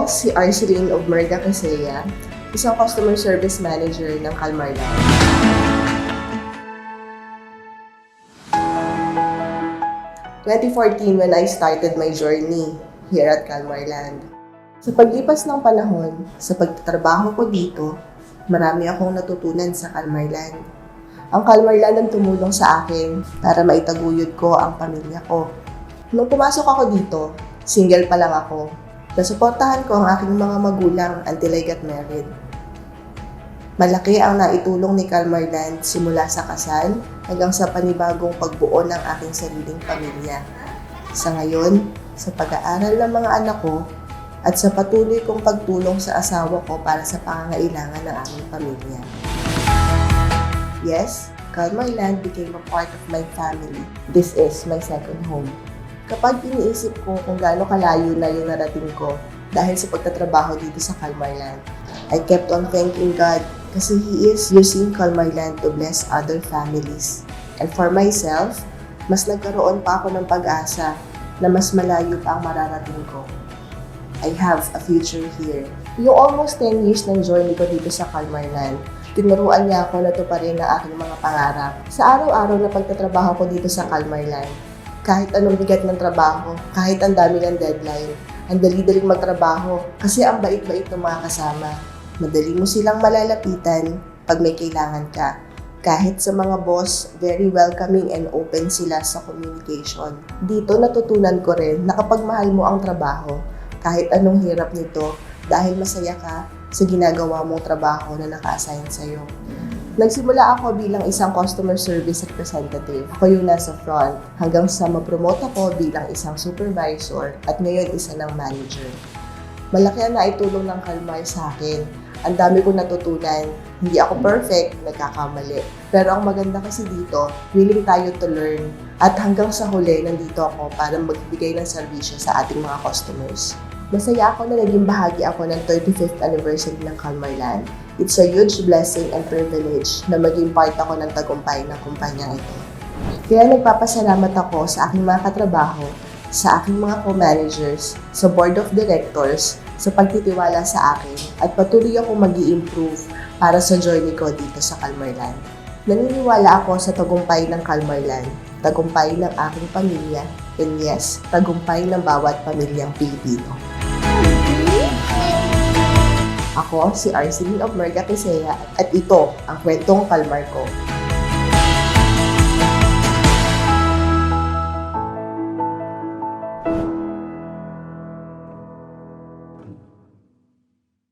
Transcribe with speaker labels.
Speaker 1: Ako, si Arceline of Merga Casella, isang customer service manager ng Calmarland. ...2014 when I started my journey here at Calmarland. Sa paglipas ng panahon, sa pagtatrabaho ko dito, marami akong natutunan sa Calmarland. Ang Calmarland ang tumulong sa akin para maitaguyod ko ang pamilya ko. Nung pumasok ako dito, single pa lang ako. Nasuportahan ko ang aking mga magulang until I got married. Malaki ang naitulong ni Calmarland simula sa kasal hanggang sa panibagong pagbuo ng aking sariling pamilya. Sa ngayon, sa pag-aaral ng mga anak ko, at sa patuloy kong pagtulong sa asawa ko para sa pangangailangan ng aming pamilya. Yes, Calmarland became a part of my family. This is my second home. Kapag iniisip ko kung gaano kalayo na yung narating ko dahil sa pagtatrabaho dito sa Calmarland, I kept on thanking God kasi He is using Calmarland to bless other families. And for myself, mas nagkaroon pa ako ng pag-asa na mas malayo pa ang mararating ko. I have a future here. Yung almost 10 years ng journey ko dito sa Calmarland, tinuruan niya ako na tuparin ang aking mga pangarap. Sa araw-araw na pagtatrabaho ko dito sa Calmarland, kahit anong bigat ng trabaho, kahit ang dami ng deadline, ang dali-daling magtrabaho kasi ang bait-bait ng mga kasama. Madali mo silang malalapitan pag may kailangan ka. Kahit sa mga boss, very welcoming and open sila sa communication. Dito natutunan ko rin na kapag mahal mo ang trabaho, kahit anong hirap nito, dahil masaya ka sa ginagawa mong trabaho na naka-assign sa'yo. Nagsimula ako bilang isang customer service representative. Ako yung nasa front hanggang sa ma-promote ako bilang isang supervisor at ngayon isa ng manager. Malaki ang naitulong ng Kalmar sa akin. Ang dami kong natutunan. Hindi ako perfect, nagkakamali. Pero ang maganda kasi dito, willing tayo to learn. At hanggang sa huli, nandito ako para magbigay ng serbisyo sa ating mga customers. Masaya ako na naging bahagi ako ng 35th anniversary ng Calmarland. It's a huge blessing and privilege na maging part ako ng tagumpay ng kumpanyang ito. Kaya nagpapasalamat ako sa aking mga katrabaho, sa aking mga co-managers, sa board of directors, sa pagtitiwala sa akin at patuloy akong mag improve para sa journey ko dito sa Calmarland. Naniniwala ako sa tagumpay ng Calmarland, tagumpay ng aking pamilya, and yes, tagumpay ng bawat pamilyang Pilipino. Ako si Arceline of Merga Quisea at ito ang kwentong Kalmar ko.